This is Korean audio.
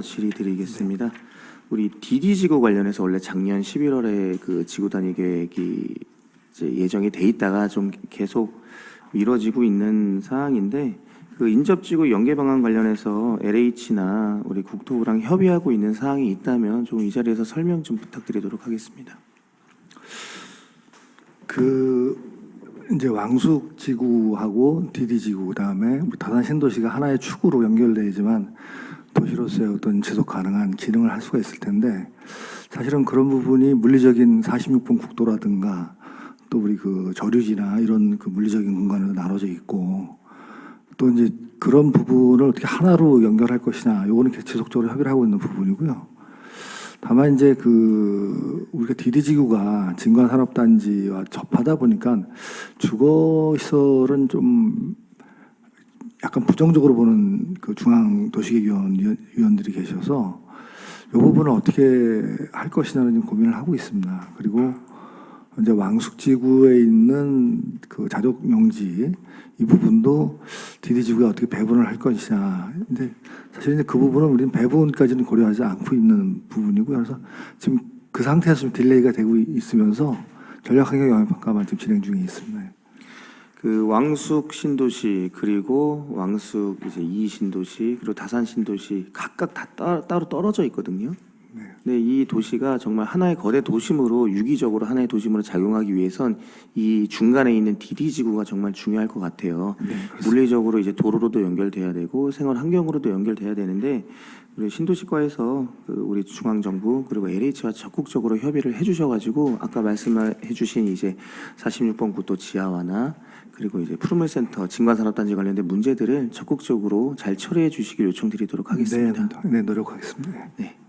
더 질의드리겠습니다. 우리 DD 지구 관련해서 원래 작년 11월에 그 지구 단위 계획이 이제 예정이 돼 있다가 좀 계속 미뤄지고 있는 사항인데 그 인접 지구 연계 방안 관련해서 LH나 우리 국토부랑 협의하고 있는 사항이 있다면 좀 이 자리에서 설명 좀 부탁드리도록 하겠습니다. 그 이제 왕숙 지구하고 DD 지구 그다음에 다산 신도시가 하나의 축으로 연결되지만 도시로서의 어떤 지속 가능한 기능을 할 수가 있을 텐데 사실은 그런 부분이 물리적인 46번 국도라든가 또 우리 그 저류지나 이런 그 물리적인 공간으로 나눠져 있고 또 이제 그런 부분을 어떻게 하나로 연결할 것이냐 요거는 계속 지속적으로 협의를 하고 있는 부분이고요. 다만 이제 그 우리가 DD 지구가 진관 산업 단지와 접하다 보니까 주거 시설은 좀 약간 부정적으로 보는 그 중앙 도시계획위원 위원- 위원들이 계셔서 이 부분을 어떻게 할 것이냐는 지금 고민을 하고 있습니다. 그리고 이제 왕숙지구에 있는 그 자족 용지 이 부분도 DD 지구가 어떻게 배분을 할 것이냐. 근데 사실 이제 그 부분은 우리는 배분까지는 고려하지 않고 있는 부분이고요. 그래서 지금 그 상태에서 좀 딜레이가 되고 있으면서 전략환경 영향평가만 지금 진행 중에 있습니다. 그 왕숙 신도시 그리고 왕숙 이제 이 신도시 그리고 다산 신도시 각각 다 따, 따로 떨어져 있거든요. 네. 이 도시가 정말 하나의 거대 도심으로 유기적으로 하나의 도심으로 작용하기 위해선 이 중간에 있는 DD 지구가 정말 중요할 것 같아요. 네, 물리적으로 이제 도로로도 연결돼야 되고 생활 환경으로도 연결돼야 되는데 우리 신도시과에서 그 우리 중앙 정부 그리고 LH와 적극적으로 협의를 해주셔가지고 아까 말씀해주신 이제 46번 국도 지하화나 그리고 이제 푸르물센터 진관산업단지 관련된 문제들을 적극적으로 잘 처리해 주시길 요청드리도록 하겠습니다. 네, 네, 노력하겠습니다. 네.